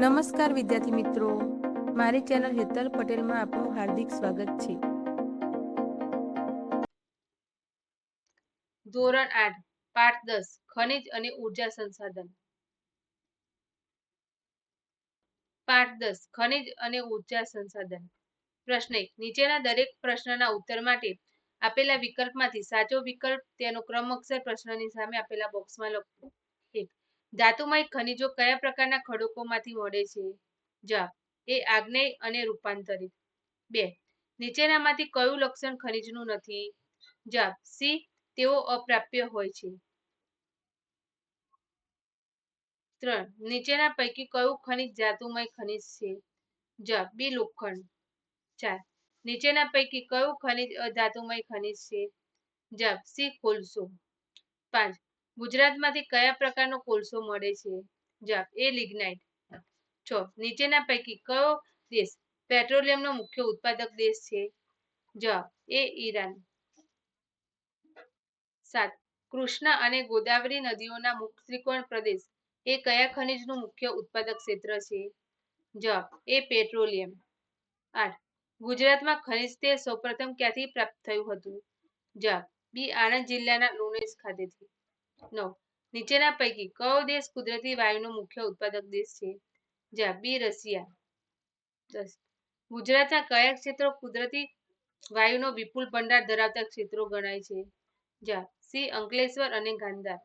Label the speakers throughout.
Speaker 1: નમસ્કાર વિદ્યાર્થી મિત્રો. મારી ચેનલ હેતલ પટેલમાં આપનું હાર્દિક સ્વાગત છે.
Speaker 2: ધોરણ આઠ, પાઠ દસ, ખનિજ અને ઊર્જા સંસાધન. પાઠ દસ, ખનિજ અને ઊર્જા સંસાધન. પ્રશ્ન એક, નીચેના દરેક પ્રશ્નના ઉત્તર માટે આપેલા વિકલ્પમાંથી સાચો વિકલ્પ તેનો ક્રમ અક્ષર પ્રશ્નની સામે આપેલા બોક્સમાં લખો. ધાતુમય ખનિજો કયા પ્રકારના ખડકોમાંથી મળે છે? જવાબ, એ આગ્નેય અને રૂપાંતરિત. બે, નીચેનામાંથી કયું લક્ષણ ખનિજનું નથી? જવાબ, સી, તેઓ અપ્રાપ્ય હોય છે. ત્રણ, નીચેના પૈકી કયું ખનિજ ધાતુમય ખનિજ છે? જવાબ, બી, લોખંડ. ચાર, નીચેના પૈકી કયું ખનિજ અધાતુમય ખનિજ છે? જવાબ, સી કોલસો પાંચ ગુજરાતમાંથી કયા પ્રકારનો કોલસો મળે છે? જવાબ એ લિગ્નાઇટ. છ, નીચેના પૈકી કયો દેશ પેટ્રોલિયમનો મુખ્ય ઉત્પાદક દેશ છે? જવાબ એ ઈરાન. સાત, કૃષ્ણા અને ગોદાવરી નદીઓના મુખ ત્રિકોણ પ્રદેશ એ કયા ખનિજનું મુખ્ય ઉત્પાદક ક્ષેત્ર છે? જવાબ એ પેટ્રોલિયમ. આઠ, ગુજરાતમાં ખનિજ તેલ સૌપ્રથમ ક્યાંથી પ્રાપ્ત થયું હતું? જવાબ બી આણંદ જિલ્લાના લુણેજ ખાતેથી. નવ નીચેના પૈકી કયો દેશ કુદરતી વાયુનો મુખ્ય ઉત્પાદક દેશ છે? જ્યાં બી રશિયા. ગુજરાતના કયા ક્ષેત્રો કુદરતી વાયુનો વિપુલ ભંડાર ધરાવતા ક્ષેત્રો ગણાય છે? જ્યાં સી અંકલેશ્વર અને ગાંધાર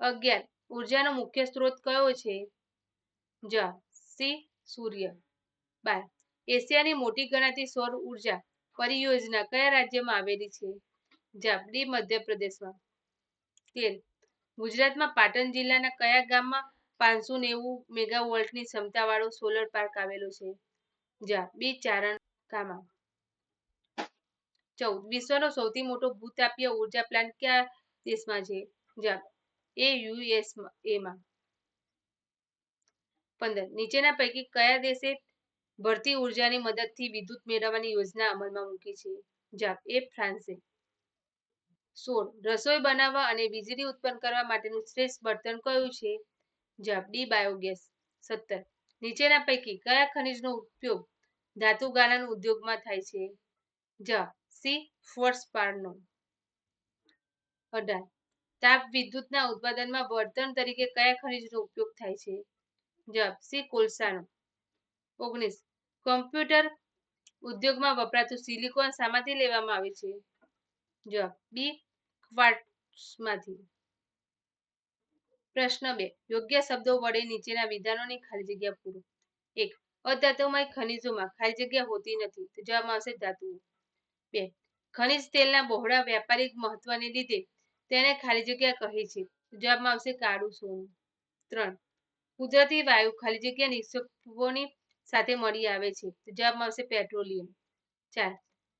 Speaker 2: અગિયાર. ઉર્જાનો મુખ્ય સ્ત્રોત કયો છે? જ્યાં સી સૂર્ય. બાર. એશિયાની મોટી ગણાતી સૌર ઊર્જા પરિયોજના કયા રાજ્યમાં આવેલી છે? જ્યાં ડી મધ્યપ્રદેશમાં. તેર ગુજરાતમાં પાટણ જિલ્લાના કયા ગામમાં પાંચસો નેવું મેગાવોલ્ટની ક્ષમતાવાળો સોલર પાર્ક આવેલો છે? જા, બી ચારણ કામા ચૌદ, વિશ્વનો સૌથી મોટો ભૂતાપીય ઊર્જા પ્લાન્ટ કયા દેશમાં છે? જા, એ યુએસ એમાં. પંદર, નીચેના પૈકી કયા દેશે ભરતી ઉર્જાની મદદથી વિદ્યુત મેળવવાની યોજના અમલમાં મૂકી છે? જા, એ ફ્રાન્સે. સોળ, રસોઈ બનાવવા અને વીજળી ઉત્પન્ન કરવા માટેનું શ્રેષ્ઠ બળતણ કયું છે? જવાબ બાયોગેસ. સત્તર, નીચેના પૈકી કયા ખનિજનો ઉપયોગ ધાતુ ગાળણ ઉદ્યોગમાં થાય છે? જવાબ સી ફોર્સપારનો અઢાર, તાપ વિદ્યુતના ઉત્પાદનમાં બળતણ તરીકે કયા ખનિજનો ઉપયોગ થાય છે? જવાબ સી, કોલસાનો. ઓગણીસ, કોમ્પ્યુટર ઉદ્યોગમાં વપરાતું સિલિકોન શામાંથી લેવામાં આવે છે? જવાબ બી ક્વાર્ટ્સમાંથી પ્રશ્ન બે, યોગ્ય શબ્દો વડે નીચેના વિધાનોની ખાલી જગ્યા પૂરો. એક, અધાતુમય ખનિજોમાં ખાલી જગ્યા હોતી નથી, તો જવાબમાં આવશે ધાતુઓ. બે, ખનિજ તેલના બહોળા વ્યાપારિક મહત્વને લીધે તેને ખાલી જગ્યા કહે છે જવાબમાં આવશે કાળું સોનું. ત્રણ, કુદરતી વાયુ ખાલી જગ્યા નિક્ષેપોની સાથે મળી આવે છે જવાબમાં આવશે પેટ્રોલિયમ. ચાર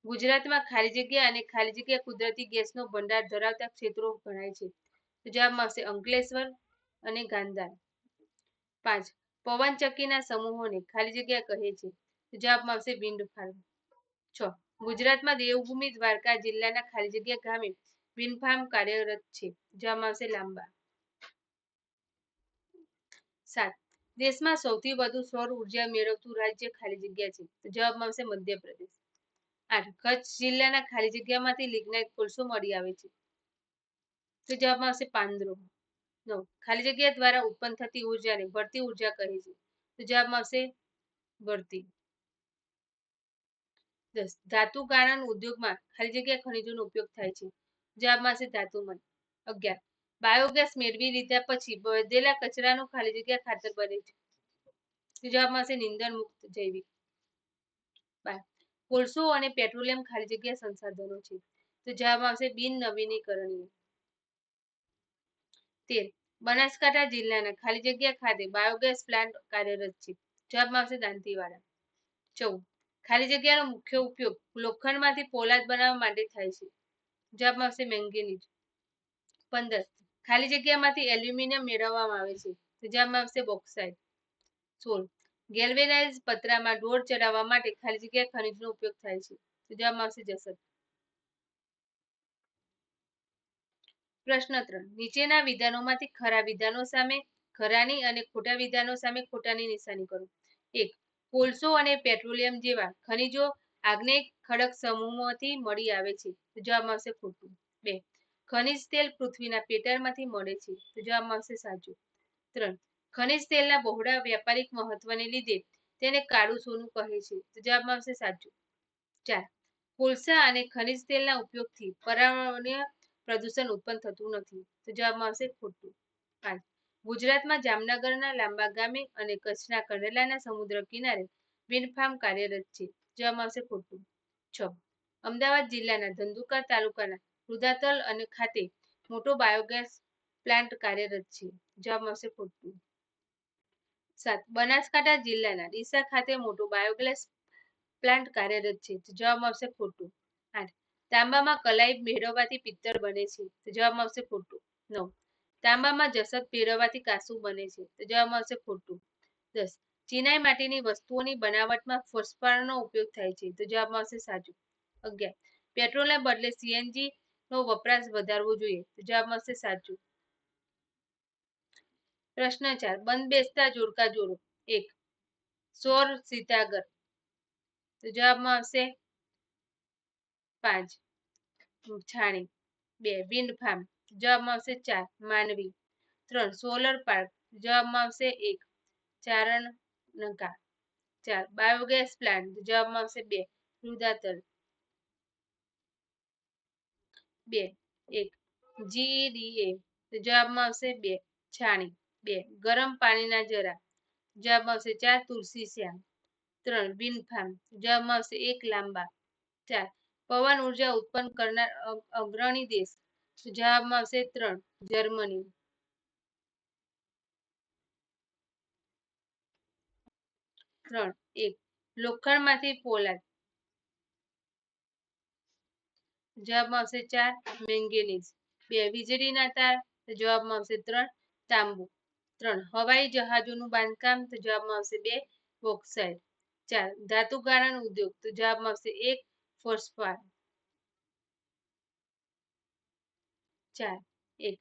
Speaker 2: ગુજરાતમાં ખાલી જગ્યા અને ખાલી જગ્યા કુદરતી ગેસનો ભંડાર ધરાવતા ક્ષેત્રો ગણાય છે. જવાબમાં આવશે અંકલેશ્વર અને ગાંધાર પાંચ પવનચક્કીના સમૂહોને ખાલી જગ્યા કહે છે. જવાબમાં આવશે વિન્ડ ફાર્મ છ, ગુજરાતમાં દેવભૂમિ દ્વારકા જિલ્લાના ખાલી જગ્યા ગામે વિન્ડ ફાર્મ કાર્યરત છે. જવાબમાં આવશે લાંબા. સાત, દેશમાં સૌથી વધુ સૌર ઊર્જા મેળવતું રાજ્ય ખાલી જગ્યા છે. તો જવાબમાં આવશે મધ્યપ્રદેશ. આઠ. કચ્છ જિલ્લાના ખાલી જગ્યામાંથી લિગ્નાઇટ કોલસો મળી આવે છે? તો જવાબમાં આવશે પાંદરો. નવ. ખાલી જગ્યા દ્વારા ઉત્પન્ન થતી ઉર્જાને ભરતી ઊર્જા કહે છે. તો જવાબમાં આવશે ભરતી. દસ. ધાતુ ગાળણ ઉદ્યોગમાં ખાલી જગ્યા ખનિજોનો ઉપયોગ થાય છે. જવાબમાં આવશે ધાતુમન અગિયાર. બાયોગેસ મેળવી લીધા પછી વધેલા કચરાનું ખાલી જગ્યા ખાતર બને છે. જવાબમાં આવશે નિંદણ મુક્ત જૈવિક. બાર. કોલસો અને પેટ્રોલિયમ ખાલી જગ્યા સંસાધનો છે. તો જવાબ આવશે બિન નવીનીકરણીય. તેર બનાસકાંઠા જિલ્લાના ખાલી જગ્યા ખાતે બાયોગેસ પ્લાન્ટ કાર્યરત છે. જવાબમાં આવશે દાંતીવાડા. ચૌદ. ખાલી જગ્યાનો મુખ્ય ઉપયોગ લોખંડમાંથી પોલાદ બનાવવા માટે થાય છે. જવાબમાં આવશે મેંગેનીઝ. પંદર. ખાલી જગ્યામાંથી એલ્યુમિનિયમ મેળવવામાં આવે છે. જવાબમાં આવશે બોક્સાઇડ. સોળ. ગેલ્વેનાઇઝ પતરામાં ઢોર ચડાવવા માટે ખાલી જગ્યા ખનિજનો ઉપયોગ થાય છે. તો જવાબમાં આવશે જસદ. પ્રશ્ન ત્રણ. નીચેના વિધાનોમાંથી ખરા વિધાનો સામે ખરાની અને ખોટા વિધાનો સામે ખોટાની નિશાની કરો. એક, કોલસો અને પેટ્રોલિયમ જેવા ખનિજો આગ્નેય ખડક સમૂહમાંથી મળી આવે છે. તો જવાબ આવશે ખોટું. બે, ખનિજ તેલ પૃથ્વીના પેટાળમાંથી મળે છે. તો જવાબ આવશે સાચું. ત્રણ ખનિજ તેલના બહોળા વ્યાપારિક મહત્વને લીધે તેને કાળું સોનું કહે છે. તો જવાબમાં આવશે સાચું. ચાર. કોલસા અને ખનિજ તેલના ઉપયોગથી પર્યાવરણીય પ્રદૂષણ ઉત્પન્ન થતું નથી. તો જવાબમાં આવશે ખોટું. પાંચ. ગુજરાતમાં જામનગરના લાંબા ગામે અને કચ્છના કંડલાના સમુદ્ર કિનારે વિન્ડ કાર્યરત છે. જવાબમાં આવશે ખોટું. છ. અમદાવાદ જિલ્લાના ધંધુકા તાલુકાના રુદાતલ અને ખાતે મોટો બાયોગેસ પ્લાન્ટ કાર્યરત છે. જવાબમાં આવશે ખોટું. સાત બનાસકાંઠા જિલ્લાના ડીસા ખાતે મોટો બાયોગેસ પ્લાન્ટ કાર્યરત છે. તો જવાબમાં આવશે ખોટું. આઠ. તાંબામાં કલાઈ મેળવવાથી પિત્તળ બને છે. તો જવાબમાં આવશે ખોટું. નવ. તાંબામાં જસત ભેળવવાથી કાંસુ બને છે. તો જવાબ આવશે ખોટું. દસ. ચિનાઈ માટેની વસ્તુઓની બનાવટમાં ફોસ્ફરનો ઉપયોગ થાય છે. તો જવાબ આવશે સાચું. અગિયાર. પેટ્રોલના બદલે સીએનજી નો વપરાશ વધારવો જોઈએ. તો જવાબ આવશે સાચું. પ્રશ્ન ચાર બંધ બેસતા જોડકા જોડો, એક. સોર સીતાગર. તો જવાબમાં આવશે પાંચ. છાણી. બે વિન્ડ ફાર્મ જવાબમાં આવશે ચાર માંડવી ત્રણ, સોલર પાર્ક. જવાબમાં આવશે એક, ચારણ નકા ચાર, બાયોગેસ પ્લાન્ટ. જવાબમાં આવશે બે રુદાતલ બે, એક જીઈડીએ જવાબમાં આવશે બે, છાણી. બે, ગરમ પાણીના જરા. જવાબ આવશે ચાર, તુલસી શ્યામ. ત્રણ, બિનફામ. જવાબ આવશે એક, લાંબા. ચાર, પવન ઊર્જા ઉત્પન્ન કરનાર અગ્રણી દેશ. જવાબમાં આવશે ત્રણ, જર્મની. ત્રણ, એક, લોખંડમાંથી પોલાદ. જવાબમાં આવશે ચાર, મેંગેનીઝ. બે, વીજળીના તાર. જવાબ આવશે ત્રણ, તાંબુ. ત્રણ. હવાઈ જહાજોનું બાંધકામ તો જવાબમાં આવશે બે બોક્સાઇડ ચાર. ધાતુ ગાળણ ઉદ્યોગ તો જવાબમાં આવશે એક ફોસ્ફાર ચાર. એક.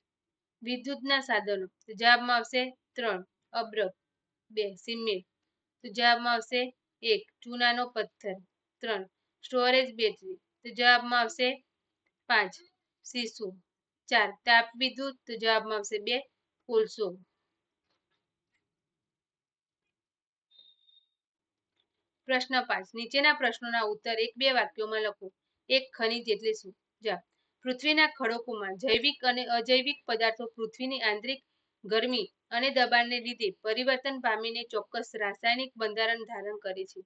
Speaker 2: વિદ્યુતના સાધનો તો જવાબમાં આવશે ત્રણ. અબ્રક. બે. સિમેન્ટ તો જવાબમાં આવશે એક. ચૂનાનો પથ્થર. ત્રણ. સ્ટોરેજ બેટરી તો જવાબમાં આવશે પાંચ. સીસુ ચાર. તાપ વિદ્યુત તો જવાબમાં આવશે બે. કોલસો પ્રશ્ન પાંચ. નીચેના પ્રશ્નોના ઉત્તર એક બે વાક્યોમાં લખો. એક ખનિજ એટલે શું? જા પૃથ્વીના ખડકોમાં જૈવિક અને અજૈવિક પદાર્થો પૃથ્વીની આંતરિક ગરમી અને દબાણને લીધે પરિવર્તન પામીને ચોક્કસ રાસાયણિક બંધારણ ધારણ કરે છે.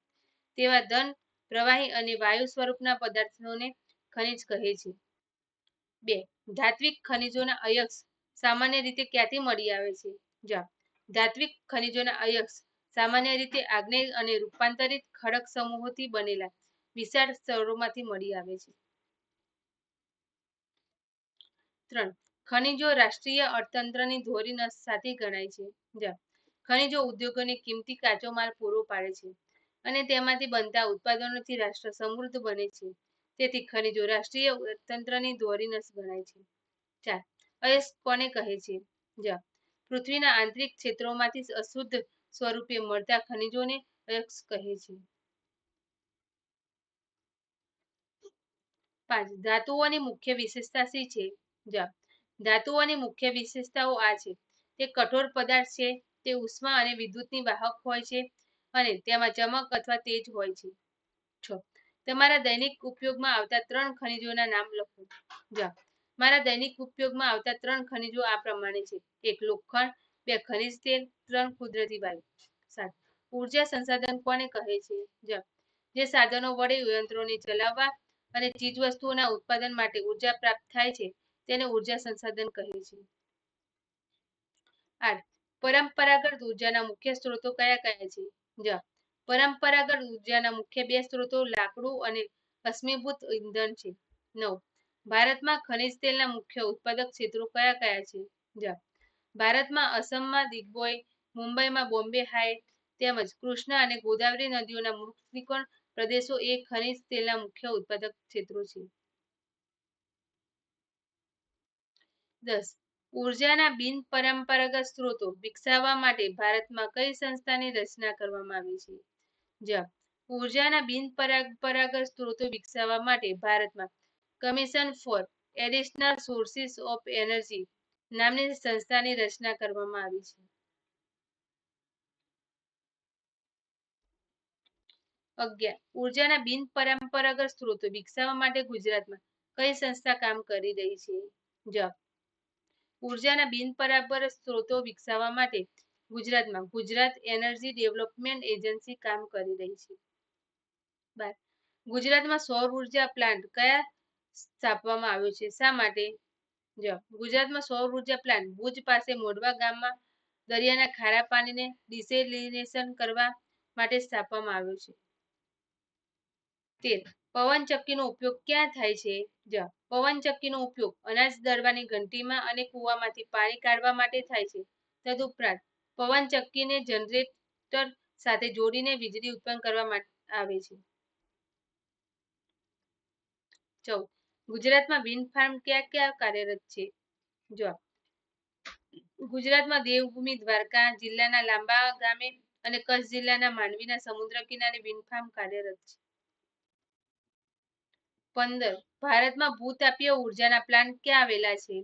Speaker 2: તેવા ધન, પ્રવાહી અને વાયુ સ્વરૂપના પદાર્થોને ખનિજ કહે છે. બે. ધાત્વિક ખનિજોના અયક્ષ સામાન્ય રીતે ક્યાંથી મળી આવે છે? જા ધાત્વિક ખનિજોના અયસ્ક સામાન્ય રીતે આગ્નેય અને રૂપાંતરિત ખડક સમૂહોથી બનેલા વિશાળ સ્તરોમાંથી મળી આવે છે. ત્રણ. ખનિજો રાષ્ટ્રીય અર્થતંત્રની ધોરી સાથે ગણાય છે. ખનિજો ઉદ્યોગોને કિંમતી કાચો માલ પૂરો પાડે છે અને તેમાંથી બનતા ઉત્પાદનોથી રાષ્ટ્ર સમૃદ્ધ બને છે. તેથી ખનિજો રાષ્ટ્રીય અર્થતંત્રની ધોરીનસ ગણાય છે. ચાર. અયસ્ક કોને કહે છે? જ. પૃથ્વીના આંતરિક ક્ષેત્રોમાંથી અશુદ્ધ સ્વરૂપે મળતા ખનિજોને અયસ્ક કહે છે. પાંચ, ધાતુઓની મુખ્ય વિશેષતા શી છે? ધાતુઓની મુખ્ય વિશેષતાઓ આ છે. તે કઠોર પદાર્થ છે, તે ઉષ્મા અને વિદ્યુતની વાહક હોય છે અને તેમાં ચમક અથવા તેજ હોય છે. છ, તમારા દૈનિક ઉપયોગમાં આવતા ત્રણ ખનિજોના નામ લખો. જા મારા દૈનિક ઉપયોગમાં આવતા ત્રણ ખનિજો આ પ્રમાણે છે. એક લોખંડ બે ખનિજ તેલ, ત્રણ કુદરતી વાયુ. સાત, ઊર્જા સંસાધન કોને કહે છે? જા જે સાધનો વડે યંત્રોને ચલાવવા અને ચીજવસ્તુઓના ઉત્પાદન માટે ઊર્જા પ્રાપ્ત થાય છે, તેને ઊર્જા સંસાધન કહે છે. આઠ, પરંપરાગત ઉર્જાના મુખ્ય સ્ત્રોતો કયા કયા છે? જા પરંપરાગત ઉર્જાના મુખ્ય બે સ્ત્રોતો લાકડું અને અશ્મિભૂત ઇંધણ છે. નવ, ભારતમાં ખનિજ તેલના મુખ્ય ઉત્પાદક ક્ષેત્રો કયા કયા છે? જા ભારતમાં અસમમાં દિગ્બોય મુંબઈમાં બોમ્બે હાઇટ તેમજ કૃષ્ણા અને ગોદાવરી નદીઓના મૃત્તિકોણ પ્રદેશો એ ખનિજ તેલના મુખ્ય ઉત્પાદક ક્ષેત્રો છે. દસ, ઉર્જાના બિનપરંપરાગત સ્ત્રોતો વિકસાવવા માટે ભારતમાં કઈ સંસ્થાની રચના કરવામાં આવી છે? જવાબ, ઉર્જાના બિન પરંપરાગત સ્ત્રોતો વિકસાવવા માટે ભારતમાં commission for additional sources of energy નામની સંસ્થાની રચના કરવામાં આવી છે. અગિયાર. ઉર્જાના બિનપરંપરાગત સ્ત્રોતો વિકસાવવા માટે ગુજરાતમાં કઈ સંસ્થા કામ કરી રહી છે? જવાબ. ઉર્જાના બિનપરંપરાગત સ્ત્રોતો વિકસાવવા માટે ગુજરાતમાં ગુજરાત એનર્જી ડેવલપમેન્ટ એજન્સી કામ કરી રહી છે. બાર. ગુજરાતમાં સૌર ઊર્જા પ્લાન્ટ કયા સ્થાપવામાં આવ્યો છે? શા માટે? જવાબ ગુજરાતમાં સૌર ઊર્જા પ્લાન્ટ ભુજ પાસે મોડવા ગામમાં દરિયાના ખારા પાણીને ડિસેલિનેશન કરવા માટે સ્થાપવામાં આવ્યું છે. તેર પવનચક્કીનો ઉપયોગ ક્યાં થાય છે? જવાબ પવનચક્કીનો ઉપયોગ અનાજ દળવાની ઘંટીમાં અને કૂવામાંથી પાણી કાઢવા માટે થાય છે. તદુપરાંત પવનચક્કીને જનરેટર સાથે જોડીને વીજળી ઉત્પન્ન કરવા આવે છે. ચૌદ ગુજરાતમાં વિન્ડ ફાર્મ ક્યાં ક્યાં કાર્યરત છે? જવાબ ગુજરાતમાં દેવભૂમિ, દ્વારકા જિલ્લાના લાંબા ગામે અને કચ્છ જિલ્લાના માંડવીના સમુદ્ર કિનારે વિન્ડ ફાર્મ કાર્યરત છે. પંદર, ભારતમાં ભૂતાપીય ઉર્જાના પ્લાન્ટ ક્યાં આવેલા છે?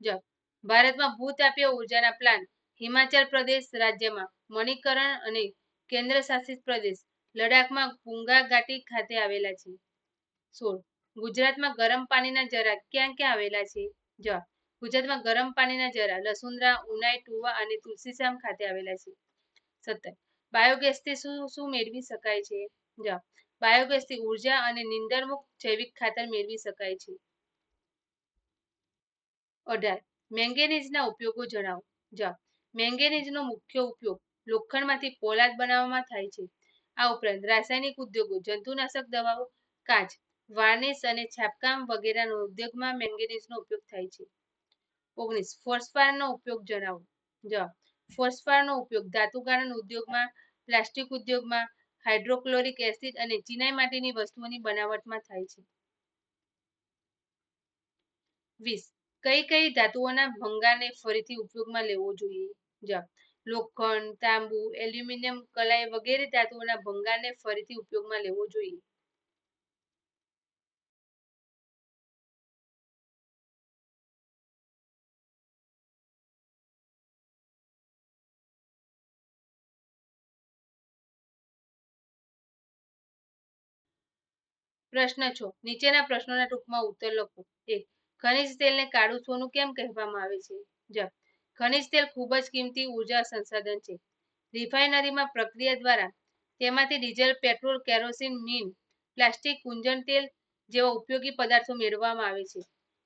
Speaker 2: જવાબ ભારતમાં ભૂતાપીય ઉર્જાના પ્લાન્ટ હિમાચલ પ્રદેશ રાજ્યમાં, મણિકરણ અને કેન્દ્ર શાસિત પ્રદેશ લડાખમાં પુંગા ઘાટી ખાતે આવેલા છે. સોળ ગુજરાતમાં ગરમ પાણીના જરા ક્યાં ક્યાં આવેલા છે? જવાબ ગુજરાતમાં ગરમ પાણીના જરા લસુંદરા, ઉનાઈ, ટુવા અને તુલસીશ્યામ ખાતે આવેલા છે. સત્તર, બાયોગેસથી શું શું મેળવી શકાય છે? જવાબ બાયોગેસથી ઊર્જા અને નિંદરમુક્ત જૈવિક ખાતર મેળવી શકાય છે. અઢાર, મેંગેનીઝના ઉપયોગો જણાવો. જવાબ મેંગેનીઝનો મુખ્ય ઉપયોગ લોખંડમાંથી પોલાદ બનાવવામાં થાય છે. આ ઉપરાંત રાસાયણિક ઉદ્યોગો, જંતુનાશક દવાઓ, કાચ વાર્નિશ અને છાપકામ વગેરેના ઉદ્યોગમાં મેંગેનીઝનો ઉપયોગ થાય છે. ઓગણીસ ફોસ્ફારનો ઉપયોગ જણાવો. જવાબ ફોસ્ફારનો ઉપયોગ ધાતુકારણ ઉદ્યોગમાં, પ્લાસ્ટિક ઉદ્યોગમાં હાઇડ્રોક્લોરિક એસિડ અને ચિનાઈ માટેની વસ્તુઓની બનાવટમાં થાય છે. વીસ, કઈ કઈ ધાતુઓના ભંગારને ફરીથી ઉપયોગમાં લેવો જોઈએ? જવાબ, લોખંડ, તાંબુ, એલ્યુમિનિયમ, કલાઈ વગેરે ધાતુઓના ભંગારને ફરીથી ઉપયોગમાં લેવો જોઈએ. પ્રશ્ન છો. નીચેના પ્રશ્નોના ટૂંકમાં ઉત્તર લખો. એક, ખનિજ તેલને કાળું સોનું કેમ કહેવામાં આવે છે? જવાબ ખનિજ તેલ ખૂબ જ કિંમતી ઊર્જા સંસાધન છે. રિફાઇનરીમાં પ્રક્રિયા દ્વારા તેમાંથી ડીઝલ, પેટ્રોલ, કેરોસીન, મીન, પ્લાસ્ટિક, કુંજન તેલ જેવા ઉપયોગી પદાર્થો મેળવવામાં આવે છે.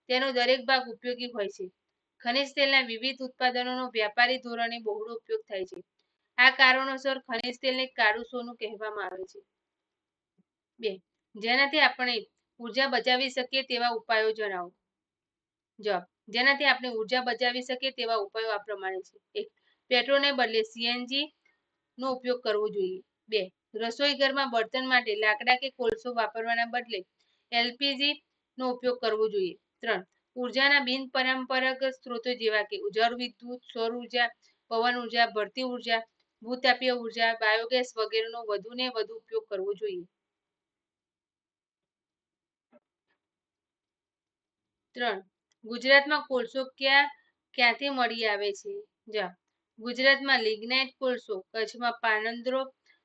Speaker 2: તેનો દરેક ભાગ ઉપયોગી હોય છે. ખનિજ તેલના વિવિધ ઉત્પાદનોનો વ્યાપારી ધોરણે બહોળો ઉપયોગ થાય છે. આ કારણોસર ખનિજ તેલને કાળું સોનું કહેવામાં આવે છે. બે જેનાથી આપણે ઊર્જા બચાવી શકીએ તેવા ઉપાયો જણાવો. જવાબ, જેનાથી આપણે ઊર્જા બચાવી શકીએ તેવા ઉપાયો આ પ્રમાણે છે. એક, પેટ્રોલને બદલે સીએનજી નો ઉપયોગ કરવો જોઈએ. બે, રસોઈ ઘરમાં બળતણ માટે લાકડા કે કોલસો વાપરવાના બદલે એલપીજી નો ઉપયોગ કરવો જોઈએ. ત્રણ, ઉર્જાના બિન પરંપરાગત સ્ત્રોતો જેવા કે જળ વિદ્યુત, સૌર ઊર્જા, પવન ઊર્જા, ભરતી ઊર્જા ભૂતાપીય ઊર્જા, બાયોગેસ વગેરેનો વધુ ને વધુ ઉપયોગ કરવો જોઈએ. ત્રણ. ગુજરાતમાં કોલસો ક્યાં, ક્યાંથી મળી આવે છે? જવાબ. ગુજરાતમાં લિગ્નાઇટ કોલસો કચ્છમાં પાનંદ્રો,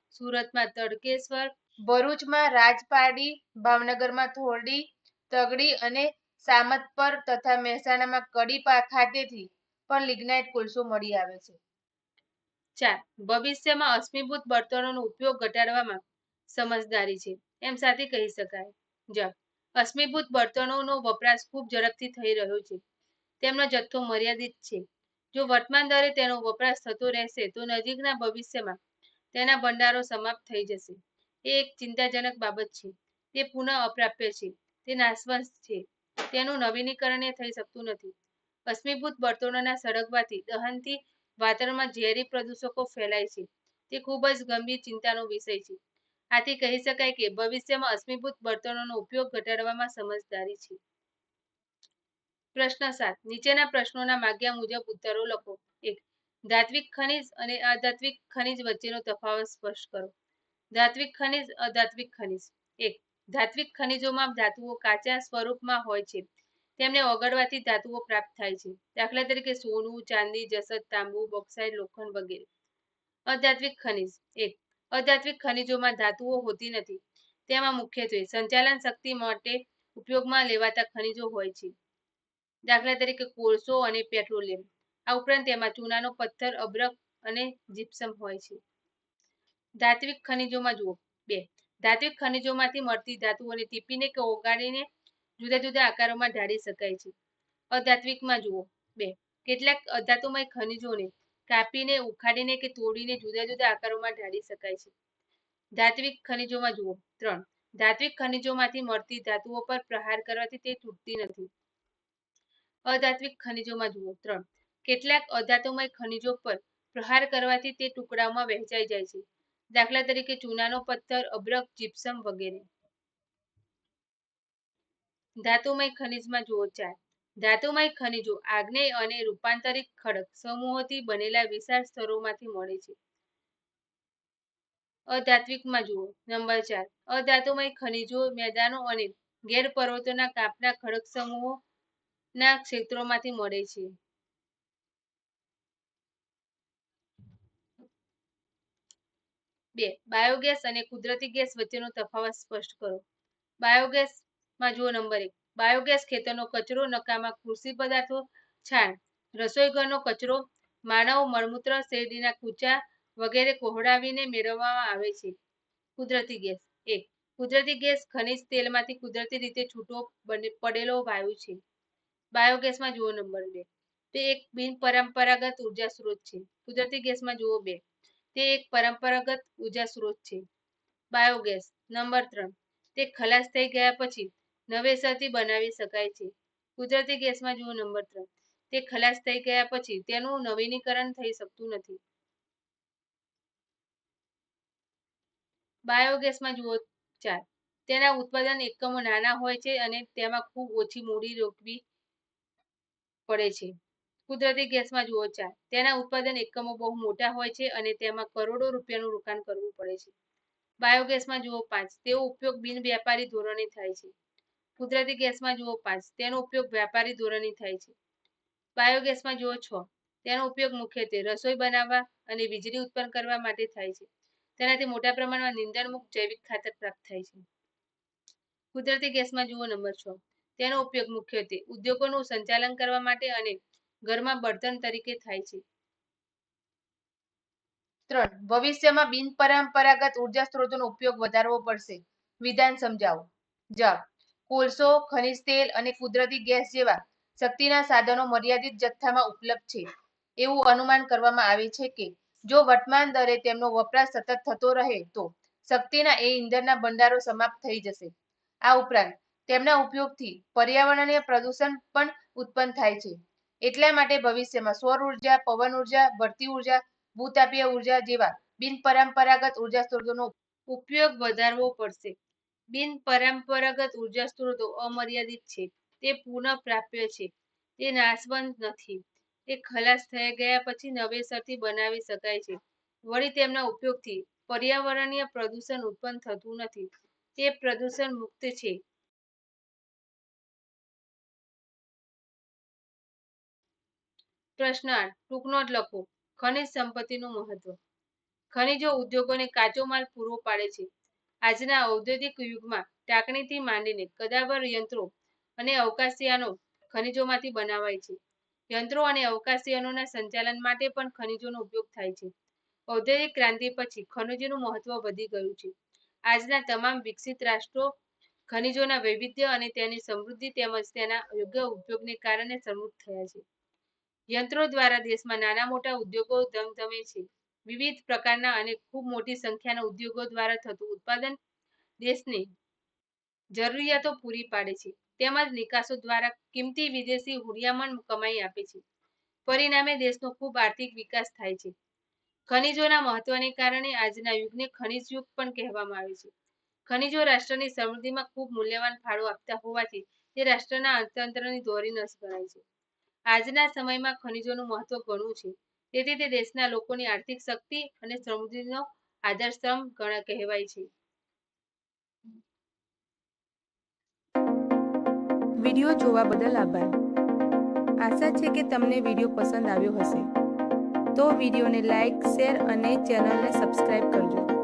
Speaker 2: સુરતમાં તડકેશ્વર, ભરૂચમાં રાજપારડી ભાવનગરમાં થોરડી તગડી અને સામતપર તથા મહેસાણામાં કડીપા ખાતેથી પણ લિગ્નાઇટ કોલસો મળી આવે છે. ચાર. ભવિષ્યમાં અશ્મિભૂત બળતણોનો ઉપયોગ ઘટાડવામાં સમજદારી છે. એમ સાથે કહી શકાય. જવાબ. અશ્મિભૂત બળતણોનો વપરાશ ખૂબ ઝડપથી થઈ રહ્યો છે. તેમનો જથ્થો મર્યાદિત છે. જો વર્તમાન દરે તેનો વપરાશ થતો રહેશે, તો નજીકના ભવિષ્યમાં તેના ભંડારો સમાપ્ત થઈ જશે. એ એક ચિંતાજનક બાબત છે. તે પુનઃ અપ્રાપ્ય છે. તે નાશવંત છે. તેનું નવીનીકરણ થઈ શકતું નથી. અશ્મિભૂત બળતણોના સળગવાથી દહનથી વાતાવરણમાં ઝેરી પ્રદૂષકો ફેલાય છે. તે ખૂબ જ ગંભીર ચિંતાનો વિષય છે. આથી કહી શકાય કે ભવિષ્યમાં અશ્મિભૂત બળતણોનો ઉપયોગ ઘટાડવામાં સમજદારી છે. પ્રશ્ન સાત. નીચેના પ્રશ્નોના માગ્યા મુજબ ઉત્તરો લખો. એક. ધાત્વિક ખનિજ અને અધાત્વિક ખનિજ વચ્ચેનો તફાવત સ્પષ્ટ કરો. ધાત્વિક ખનિજ, અધાત્વિક ખનિજ. એક. ધાત્વિક ખનિજોમાં ધાતુઓ કાચા સ્વરૂપમાં હોય છે. તેમને ઓગળવાથી ધાતુઓ પ્રાપ્ત થાય છે. દાખલા તરીકે સોનું, ચાંદી જસત તાંબુ બોક્સાઇડ લોખંડ વગેરે. અધાત્વિક ખનિજ. એક. અધાત્વિક ખનિજોમાં ધાતુઓ હોતી નથી. તેમાં મુખ્યત્વે સંચાલન શક્તિ માટે ઉપયોગમાં લેવાતા ખનિજો હોય છે. દાખલા તરીકે કોલસો અને પેટ્રોલિયમ. આ ઉપરાંત તેમાં ચૂનાનો પથ્થર અબ્રક અને જીપ્સમ હોય છે. ધાત્વિક ખનિજોમાં જુઓ. બે. ધાત્વિક ખનિજોમાંથી મળતી ધાતુઓને ટીપીને કે ઓગાળીને જુદા જુદા આકારોમાં ઢાળી શકાય છે. અધાત્વિકમાં જુઓ. બે. કેટલાક અધાતુમય ખનિજોને કાપીને, ઉખાડીને કે તોડીને જુદા જુદા આકારોમાં ઢાળી શકાય છે. ધાત્વિક ખનિજોમાં જુઓ, ત્રણ. ધાત્વિક ખનિજોમાંથી મળતી ધાતુઓ પર પ્રહાર કરવાથી તે તૂટતી નથી. અધાત્વિક ખનિજોમાં જુઓ, ત્રણ. કેટલાક અધાતુમય ખનિજો પર પ્રહાર કરવાથી તે ટુકડાઓમાં વહેંચાઈ જાય છે. દાખલા તરીકે ચૂનાનો પથ્થર, અબ્રક જીપ્સમ વગેરે. ધાતુમય ખનિજમાં જુઓ, ચાર. ધાતુમય ખનિજો આગ્નેય અને રૂપાંતરિત ખડક સમૂહોથી બનેલા વિશાળ સ્તરોમાંથી મળે છે. અધાત્વિકમાં જુઓ, નંબર ચાર, અધાતુમય ખનિજો મેદાનો અને ગેરપર્વતોના કાપના ખડક સમૂહો ના ક્ષેત્રોમાંથી મળે છે. બે, બાયોગેસ અને કુદરતી ગેસ વચ્ચેનો તફાવત સ્પષ્ટ કરો. બાયોગેસમાં જુઓ, નંબર એક બાયોગેસ ખેતરનો કચરો, નકામા કૃષિ પદાર્થો, છાણ રસોઈઘરનો કચરો માનવ મળમૂત્ર, શેરડીના કૂચા વગેરે કોહડાવીને મેળવવામાં આવે છે. કુદરતી ગેસ. એક, કુદરતી ગેસ ખનિજ તેલમાંથી કુદરતી રીતે છૂટો પડેલો વાયુ છે. બાયોગેસમાં જુઓ નંબર બે. તે એક બિનપરંપરાગત ઊર્જા સ્ત્રોત છે. કુદરતી ગેસમાં જુઓ બે. તે એક પરંપરાગત ઊર્જા સ્ત્રોત છે. બાયોગેસ. નંબર ત્રણ. તે ખલાસ થઈ ગયા પછી નવેસરથી બનાવી શકાય છે. કુદરતી ગેસમાં જુઓ નંબર ત્રણ. તે ખલાસ થઈ ગયા પછી તેનું નવીનીકરણ થઈ શકતું નથી. બાયોગેસમાં જુઓ ચાર. તેના ઉત્પાદન એકમો નાના હોય છે અને તેમાં ખૂબ ઓછી મૂડી રોકવી પડે છે. કુદરતી ગેસમાં જુઓ ચાર. તેના ઉત્પાદન એકમો બહુ મોટા હોય છે અને તેમાં કરોડો રૂપિયાનું રોકાણ કરવું પડે છે. બાયોગેસમાં જુઓ પાંચ. તેનો ઉપયોગ બિન વ્યાપારી ધોરણે થાય છે. કુદરતી ગેસમાં જુઓ પાંચ, તેનો ઉપયોગ વ્યાપારી ધોરણે થાય છે. બાયોગેસમાં જુઓ છ, તેનો ઉપયોગ મુખ્યત્વે રસોઈ બનાવવા અને વીજળી ઉત્પન્ન કરવા માટે થાય છે. તેનાથી મોટા પ્રમાણમાં નિંદણમુક્ત જૈવિક ખાતર પ્રાપ્ત થાય છે. કુદરતી ગેસમાં જુઓ નંબર છ, તેનો ઉપયોગ મુખ્યત્વે ઉદ્યોગોનું સંચાલન કરવા માટે અને ઘરમાં બળતણ તરીકે થાય છે. ત્રણ, ભવિષ્યમાં બિનપરંપરાગત ઊર્જા સ્ત્રોતોનો ઉપયોગ વધારવો પડશે. વિધાન સમજાવો. જવાબ કોલસો, ખનિજ તેલ અને કુદરતી ગેસ જેવા શક્તિના સાધનો મર્યાદિત જથ્થામાં ઉપલબ્ધ છે. એવું અનુમાન કરવામાં આવે છે કે જો વર્તમાન દરે તેમનો વપરાશ સતત થતો રહે તો શક્તિના એ ઇંધણના ભંડારો સમાપ્ત થઈ જશે. આ ઉપરાંત તેમના ઉપયોગથી પર્યાવરણીય પ્રદૂષણ પણ ઉત્પન્ન થાય છે. એટલા માટે ભવિષ્યમાં સૌર ઊર્જા, પવન ઊર્જા, ભરતી ઊર્જા, ભૂતાપીય ઊર્જા જેવા બિનપરંપરાગત ઊર્જા સ્ત્રોતોનો ઉપયોગ વધારવો પડશે. બિનપરંપરાગત ઊર્જા સ્ત્રોતો અમર્યાદિત છે. તે પુનઃપ્રાપ્ય છે. તે નાશવંત નથી. તે ખલાસ થઈ ગયા પછી નવેસરથી બનાવી શકાય છે. વળી તેમના ઉપયોગથી પર્યાવરણીય પ્રદૂષણ ઉત્પન્ન થતું નથી. તે પ્રદૂષણ મુક્ત છે. પ્રશ્ન આઠ. ટૂંકનોટ લખો. ખનિજ સંપત્તિનું મહત્વ. ખનિજો ઉદ્યોગોને કાચો માલ પૂરો પાડે છે. આજના ઔદ્યોગિક યુગમાં ટાંકણીથી માંડીને કદાવર યંત્રો અને અવકાશયાનો ખનિજોમાંથી બનાવાય છે. યંત્રો અને અવકાશયાનોના સંચાલન માટે પણ ખનિજોનો ઉપયોગ થાય છે. ઔદ્યોગિક ક્રાંતિ પછી ખનિજોનું મહત્વ વધી ગયું છે. આજના તમામ વિકસિત રાષ્ટ્રો ખનિજોના વૈવિધ્ય અને તેની સમૃદ્ધિ તેમજ તેના યોગ્ય ઉપયોગને કારણે સમૃદ્ધ થયા છે. યંત્રો દ્વારા દેશમાં નાના મોટા ઉદ્યોગો ધમધમે છે. વિવિધ પ્રકારના અને ખૂબ મોટી સંખ્યાના ઉદ્યોગો દ્વારા થતું ઉત્પાદન દેશની જરૂરિયાતો પૂરી પાડે છે. તેમજ નિકાસો દ્વારા કિંમતી વિદેશી હુરિયામણ કમાઈ આપે છે. પરિણામે દેશનો ખૂબ આર્થિક વિકાસ થાય છે. ખનિજોના મહત્વને કારણે આજના યુગને ખનિજ યુગ પણ કહેવામાં આવે છે. ખનિજો રાષ્ટ્રની સમૃદ્ધિમાં ખૂબ મૂલ્યવાન ફાળો આપતા હોવાથી તે રાષ્ટ્રના અર્થતંત્રની દોરી નસ ગણાય છે. આજના સમયમાં ખનિજોનું મહત્વ ઘણું છે. તેથી તે દેશના લોકોની આર્થિક શક્તિ અને સમૃદ્ધિનો આધારસ્તંભ ગણા કહેવાય છે.
Speaker 1: વીડિયો જોવા બદલ આભાર. આશા છે કે તમને વીડિયો પસંદ આવ્યો હશે. તો વિડીયોને લાઈક, શેર અને ચેનલને સબસ્ક્રાઈબ કરજો.